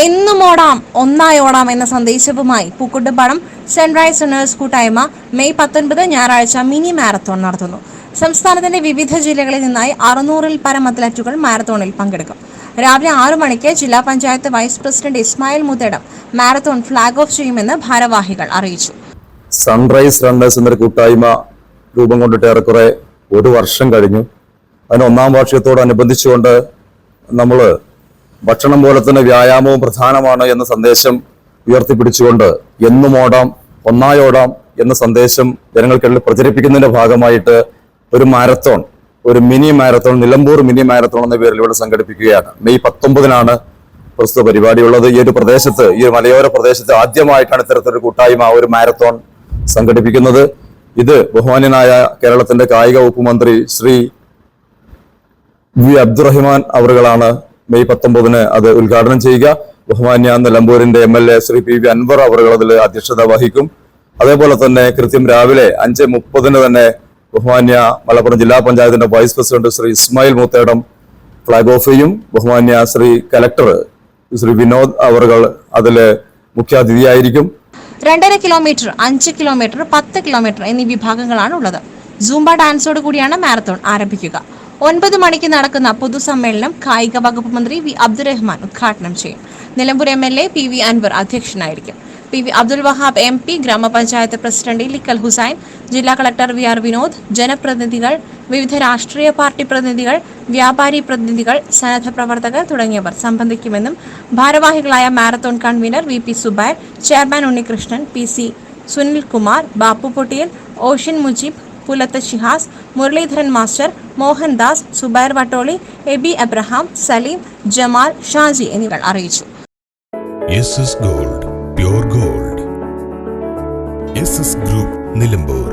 ഓടാം ഒന്നായി ഓടാം എന്ന സന്ദേശവുമായി പൂക്കുട്ടുപാടം സൺറൈസ് റണ്ണേഴ്സ് കൂട്ടായ്മ. മെയ് പത്തൊൻപത് ഞായറാഴ്ച മിനി മാരത്തോൺ നടത്തുന്നു. സംസ്ഥാനത്തിന്റെ വിവിധ ജില്ലകളിൽ നിന്നായി അറുന്നൂറിൽ പരം അത്ലറ്റുകൾ മാരത്തോണിൽ പങ്കെടുക്കും. രാവിലെ ആറു മണിക്ക് ജില്ലാ panchayat vice president Ismail Moothedam marathon flag off ചെയ്യുമെന്ന് ഭാരവാഹികൾ അറിയിച്ചു. സൺറൈസ് റണ്ണേഴ്സ് എന്നൊരു കൂട്ടായ്മ രൂപം കൊണ്ടിട്ട് ഏറെക്കുറെ ഒരു വർഷം കഴിഞ്ഞു. അതിന് ഒന്നാം വാർഷികത്തോടനുബന്ധിച്ചുകൊണ്ട് നമ്മൾ ഭക്ഷണം പോലെ തന്നെ വ്യായാമവും പ്രധാനമാണ് എന്ന സന്ദേശം ഉയർത്തിപ്പിടിച്ചുകൊണ്ട് എന്നും ഓടാം ഒന്നായി ഓടാം എന്ന സന്ദേശം ജനങ്ങൾക്കിടയിൽ പ്രചരിപ്പിക്കുന്നതിന്റെ ഭാഗമായിട്ട് ഒരു മാരത്തോൺ ഒരു mini marathon Nilambur mini marathon എന്ന പേരിൽ ഇവിടെ സംഘടിപ്പിക്കുകയാണ്. മെയ് പത്തൊമ്പതിനാണ് പ്രസ്തുത പരിപാടിയുള്ളത്. ഈ ഒരു പ്രദേശത്ത് ഈ മലയോര പ്രദേശത്ത് ആദ്യമായിട്ടാണ് ഇത്തരത്തിലൊരു കൂട്ടായ്മ ഒരു മാരത്തോൺ സംഘടിപ്പിക്കുന്നത്. ഇത് ബഹുമാന്യനായ കേരളത്തിന്റെ കായിക വകുപ്പ് മന്ത്രി ശ്രീ വി അബ്ദുറഹിമാൻ അവറുകളാണ് മെയ് പത്തൊമ്പതിന് അത് ഉദ്ഘാടനം ചെയ്യുക. ബഹുമാന്യ നിലമ്പൂരിന്റെ M L A Shri P V Anvar അവറുകൾ അതിൽ അധ്യക്ഷത വഹിക്കും. അതേപോലെ തന്നെ കൃത്യം രാവിലെ അഞ്ച് മുപ്പതിന് തന്നെ ബഹുമാന്യ മലപ്പുറം ജില്ലാ പഞ്ചായത്തിന്റെ vice president Shri Ismail Moothedam flag off ചെയ്യും. ബഹുമാന്യ ശ്രീ കലക്ടർ ശ്രീ വിനോദ് അവറുകൾ അതിൽ മുഖ്യാതിഥിയായിരിക്കും. രണ്ടര കിലോമീറ്റർ അഞ്ച് കിലോമീറ്റർ പത്ത് കിലോമീറ്റർ എന്നീ വിഭാഗങ്ങളാണ് ഉള്ളത് സൂംബ ഡാൻസോട് കൂടിയാണ് മാരത്തോൺ ആരംഭിക്കുക. ഒൻപത് മണിക്ക് നടക്കുന്ന പൊതുസമ്മേളനം കായിക വകുപ്പ് മന്ത്രി വി അബ്ദുറഹ്മാൻ ഉദ്ഘാടനം ചെയ്യും. Nilambur M L A P V Anvar അധ്യക്ഷനായിരിക്കും. P V Abdul Wahab M P grama panchayat president Ilikkal Hussain ജില്ലാ കളക്ടർ വി ആർ വിനോദ് ജനപ്രതിനിധികൾ വിവിധ രാഷ്ട്രീയ പാർട്ടി പ്രതിനിധികൾ വ്യാപാരി പ്രതിനിധികൾ സന്നദ്ധ പ്രവർത്തകർ തുടങ്ങിയവർ സംബന്ധിക്കുമെന്നും ഭാരവാഹികളായ marathon convener V P Zubair chairman Unnikrishnan P C Sunilkumar Bappu Pottiyil ocean Mujeeb Pulath Shihas Muraleedharan master Mohandas Zubair Vattoli Aby Abraham Saleem Jamal Shaji എന്നിവർ അറിയിച്ചു. Gold gold. ഗ്രൂപ്പ് നിലമ്പൂർ.